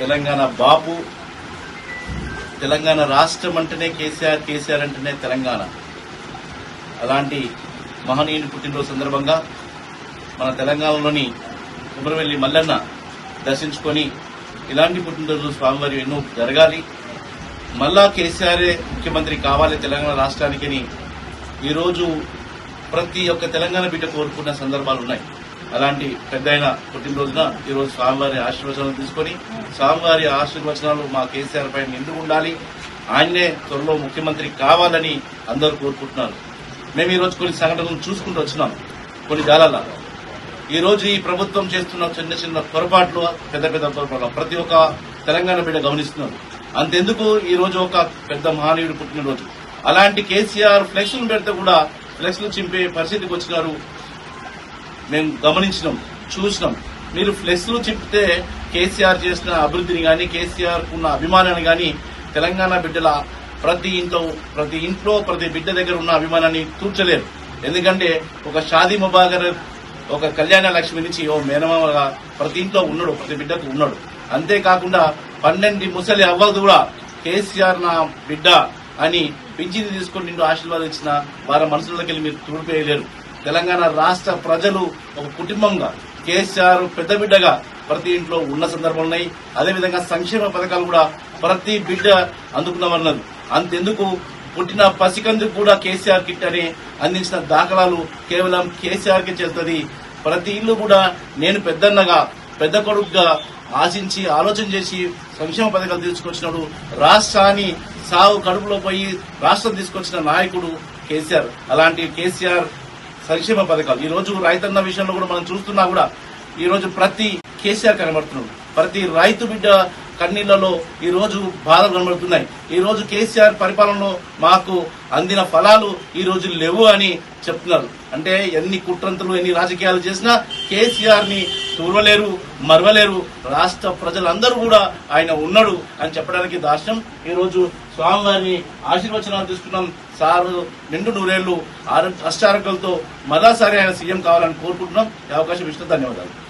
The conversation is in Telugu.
తెలంగాణ బాబు తెలంగాణ రాష్ట్రం అంటేనే కేసీఆర్ కేసీఆర్ అంటేనే తెలంగాణ. అలాంటి మహనీయుని పుట్టినరోజు సందర్భంగా మన తెలంగాణలోని కుమరవెల్లి మల్లన్న దర్శించుకొని ఇలాంటి పుట్టినరోజు స్వామివారి ఎన్నో జరగాలి. మళ్ళా కేసీఆరే ముఖ్యమంత్రి కావాలి తెలంగాణ రాష్ట్రానికి ఈరోజు ప్రతి ఒక్క తెలంగాణ బిడ్డ కోరుకున్న సందర్భాలు ఉన్నాయి. అలాంటి పెద్ద ఆయన పుట్టినరోజున ఈరోజు స్వామివారి ఆశీర్వచనాలు తీసుకొని స్వామివారి ఆశీర్వచనాలు మా కేసీఆర్ పైన ఎందుకు ఉండాలి. ఆయనే త్వరలో ముఖ్యమంత్రి కావాలని అందరూ కోరుకుంటున్నారు. మేము ఈరోజు కొన్ని సంఘటనలు చూసుకుంటూ వచ్చినాం. కొన్ని జాలాల. ఈరోజు ఈ ప్రభుత్వం చేస్తున్న చిన్న చిన్న పొరపాట్లు పెద్ద పెద్ద పొరపాట్లు. ప్రతి ఒక్క తెలంగాణ బిడ్డ గమనిస్తున్నారు. అంతెందుకు ఈ రోజు ఒక పెద్ద మహానీయుడు పుట్టినరోజు. అలాంటి కేసీఆర్ ఫ్లెక్స్లు పెడితే కూడా ఫ్లెక్స్లు చింపే పరిస్థితికి వచ్చినారు మేము గమనించినాం చూసినాం. మీరు ఫ్లెక్స్లు చెప్తే కేసీఆర్ చేసిన అభివృద్ధిని గాని కేసీఆర్ ఉన్న అభిమానాన్ని గాని తెలంగాణ బిడ్డల ప్రతి ఇంట్లో ప్రతి ఇంట్లో ప్రతి బిడ్డ దగ్గర ఉన్న అభిమానాన్ని తూర్చలేరు ఎందుకంటే ఒక షాదీ ముబాగర్ ఒక కళ్యాణ లక్ష్మి నుంచి ఓ మేనమామగా ప్రతి ఇంట్లో ఉన్నాడు ప్రతి బిడ్డకు ఉన్నాడు. అంతేకాకుండా పన్నెండు ముసలి అవ్వదు కూడా కేసీఆర్ నా బిడ్డ అని పింఛని తీసుకొని నిన్ను ఆశీర్వాదించిన వారి మనసులోకి వెళ్ళి మీరు తూడిపోయలేరు. తెలంగాణ రాష్ట్ర ప్రజలు ఒక కుటుంబంగా కేసీఆర్ పెద్ద బిడ్డగా ప్రతి ఇంట్లో ఉన్న సందర్భాలు ఉన్నాయి. అదేవిధంగా సంక్షేమ పథకాలు కూడా ప్రతి బిడ్డ అందుకున్నామన్నారు అంతెందుకు? పుట్టిన పసికందుకు కూడా కేసీఆర్ కిట్ అని అందించిన దాఖలాలు కేవలం కేసీఆర్కి చెల్తుంది ప్రతి ఇల్లు కూడా నేను పెద్దన్నగా పెద్ద కొడుకుగా ఆశించి ఆలోచన చేసి సంక్షేమ పథకాలు తీసుకొచ్చినాడు రాష్ట్రాన్ని సాగు కడుపులో పోయి రాష్ట్రం తీసుకొచ్చిన నాయకుడు కేసీఆర్. అలాంటి కేసీఆర్ సంక్షేమ పథకాలు. ఈ రోజు రైతన్న విషయంలో కూడా మనం చూస్తున్నా కూడా ఈ రోజు ప్రతి కేసీఆర్ కనబడుతున్నాడు. ప్రతి రైతు బిడ్డ కన్నీళ్ళలో ఈ రోజు బాధలు కనబడుతున్నాయి. ఈ రోజు కేసీఆర్ పరిపాలనలో మాకు అందిన ఫలాలు ఈ రోజు లేవు అని చెప్తున్నారు. అంటే ఎన్ని కుట్రంతలు ఎన్ని రాజకీయాలు చేసినా కేసీఆర్ని చూడలేరు మరవలేరు. రాష్ట్ర ప్రజలందరూ కూడా ఆయన ఉన్నాడు అని చెప్పడానికి దార్శనం. ఈ రోజు స్వామివారిని ఆశీర్వచనాలు తీసుకున్నాం. సారు నిండు నూరేళ్ళు ఆరో- అష్టారోగ్యాలతో మరోసారి ఆయన సీఎం కావాలని కోరుకుంటున్నాం. ఈ అవకాశం ఇష్టం ధన్యవాదాలు.